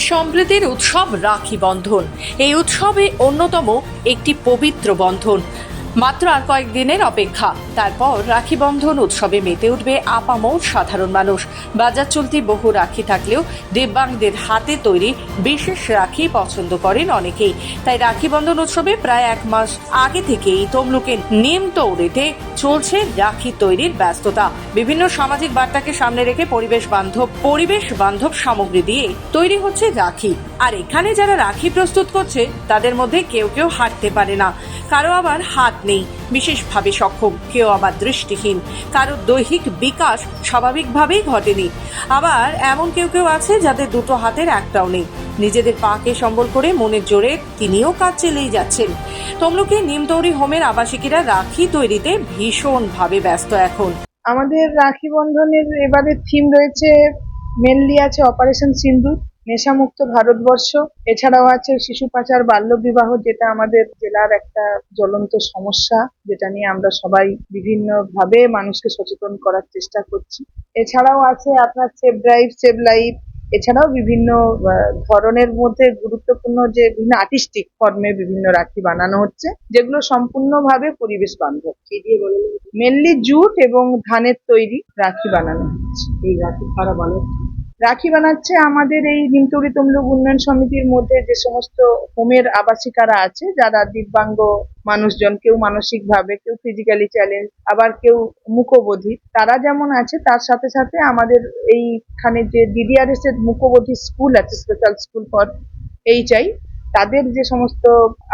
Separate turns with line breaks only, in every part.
সম্প্রীতির উৎসব রাখি বন্ধন। এই উৎসবে অন্যতম একটি পবিত্র বন্ধন মাত্র আর কয়েকদিনের অপেক্ষা। তারপর রাখি বন্ধন উৎসবে মেতে উঠবে আপামর সাধারণ মানুষ। বাজার চলতি বহু রাখি থাকলেও দিব্যাংদের হাতে তৈরি বিশেষ রাখি পছন্দ করেন অনেকেই। তাই রাখি বন্ধন উৎসবে প্রায় এক মাস আগে থেকেই নিম তৌড়িতে চলছে রাখি তৈরির ব্যস্ততা। বিভিন্ন সামাজিক বার্তাকে সামনে রেখে পরিবেশ বান্ধব পরিবেশ বান্ধব সামগ্রী দিয়ে তৈরি হচ্ছে রাখি। আর এখানে যারা রাখি প্রস্তুত করছে, তাদের মধ্যে কেউ কেউ হাঁটতে পারে না। কারও আবার হাত নেই, বিশেষভাবে সক্ষম, কেউ আবার দৃষ্টিহীন। কারও দৈহিক বিকাশ স্বাভাবিকভাবেই ঘটেনি। আবার এমন কেউ কেউ আছে যাদের দুটো হাতের একটাও নেই। নিজেদের পাকে সম্বল করে মনের জোরে তিনিও কাজ চালিয়ে যাচ্ছেন। তমলুকে নিমতৌরি হোমের আবাসিকেরা রাখি তৈরিতে ভীষণভাবে ব্যস্ত এখন।
আমাদের রাখি বন্ধনের এবারে থিম রয়েছে মেনলি আছে অপারেশন সিন্দুর নেশামুক্ত ভারতবর্ষ। এছাড়াও আছে শিশু পাচার, বাল্য বিবাহ, যেটা আমাদের জেলার একটা জ্বলন্ত সমস্যা, যেটা নিয়ে আমরা সবাই বিভিন্ন ভাবে মানুষকে সচেতন করার চেষ্টা করছি। এছাড়াও আছে আপনার সেভ ড্রাইভ সেভ লাইফ, এছাড়াও বিভিন্ন ধরনের মধ্যে গুরুত্বপূর্ণ যে বিভিন্ন আর্টিস্টিক ফর্মে বিভিন্ন রাখি বানানো হচ্ছে, যেগুলো সম্পূর্ণভাবে পরিবেশ বান্ধব। মেনলি জুট এবং ধানের তৈরি রাখি বানানো হচ্ছে।
এই রাখি কারা বানাচ্ছে
রাখি বানাচ্ছে আমাদের এই নিমতৌরি তমলুক উন্নয়ন সমিতির মধ্যে যে সমস্ত হোমের আবাসিকারা আছে, যারা দিব্যাঙ্গ মানুষজন, কেউ মানসিক ভাবে কেউ ফিজিক্যালি চ্যালেঞ্জ আবার কেউ মুখবোধী তারা যেমন আছে, তার সাথে সাথে আমাদের এইখানে যে ডিডিআরএস এর মুখবোধী স্কুল আছে স্পেশাল স্কুল ফর এইচআই তাদের যে সমস্ত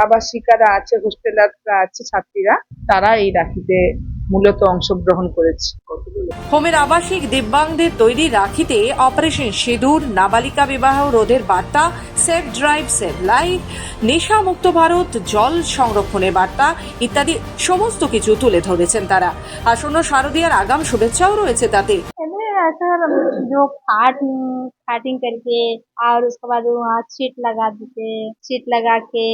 আবাসিকারা আছে, হোস্টেলাররা আছে, ছাত্রীরা, তারা এই রাখিতে মূলত অংশগ্রহণ করেছে
হোমের আবাসিক দিব্যাংদের তৈরি রাখিতে অপারেশন সিঁদুর নাবালিকা বিবাহ রোধের বার্তা সেভ ড্রাইভ সেভ লাইফ নেশা মুক্ত ভারত জল সংরক্ষণের বার্তা ইত্যাদি সমস্ত কিছু তুলে ধরেছেন তারা আসন্ন শারদীয়ার আগাম শুভেচ্ছাও রয়েছে তাতে
इसमें ऐसा जो खाट खाटिंग करके और उसके बाद वहाँ सीट लगा देते सीट लगा के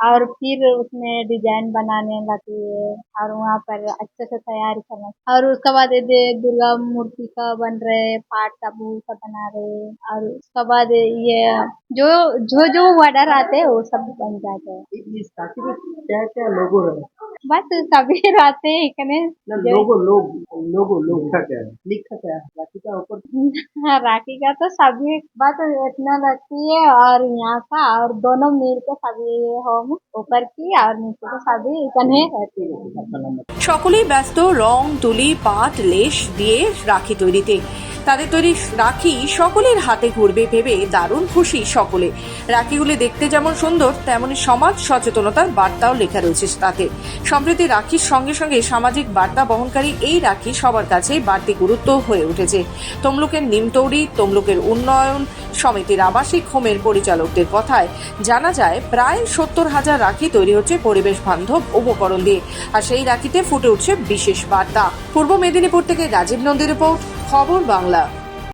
और फिर उसमें डिज़ाइन बनाने लगती है और वहाँ पर अच्छे से तैयार करना और उसके बाद ये दुर्गा मूर्ति का बन रहे, पाट ताबू का बना रहे। और उसके बाद ये जो जो जो ऑर्डर आते हैं, वो सब बन जाते हैं।
इस राखी में क्या क्या लोगो है
बस सभी रहते हैं इतने
ना लोगो लोग लोगो लोग का क्या है लिखा क्या है राखी का ऊपर
हाँ राखी का तो सभी बात इतना लगती है और यहाँ का और दोनों मिल के सभी होम ऊपर की और नीचे के सभी इतने रहती है
आपका नंबर
সকলেই ব্যস্ত রং তুলি পাট লেশ দিয়ে রাখি তৈরিতে তাদের তৈরি রাখি সকলের হাতে ঘুরবে ভেবে দারুণ খুশি সকলে। রাখিগুলি দেখতে যেমন সুন্দর, তেমনি সমাজ সচেতনতার বার্তাও লেখা রয়েছে তাতে। সম্প্রতি রাখির সঙ্গে সঙ্গে সামাজিক বার্তা বহনকারী এই রাখি সবার কাছেই বাড়তি গুরুত্ব হয়ে উঠেছে। তমলুকের নিমতৌড়ি, তমলুকের উন্নয়ন, সমিতির আবাসিক হোমের পরিচালকদের কথায় জানা যায়, প্রায় সত্তর হাজার রাখি তৈরি হচ্ছে পরিবেশ বান্ধব উপকরণ দিয়ে। আর সেই রাখিতে ফুটে উঠছে বিশেষ বার্তা। পূর্ব মেদিনীপুর থেকে রাজীব নন্দী রিপোর্ট। খবর বাংলা।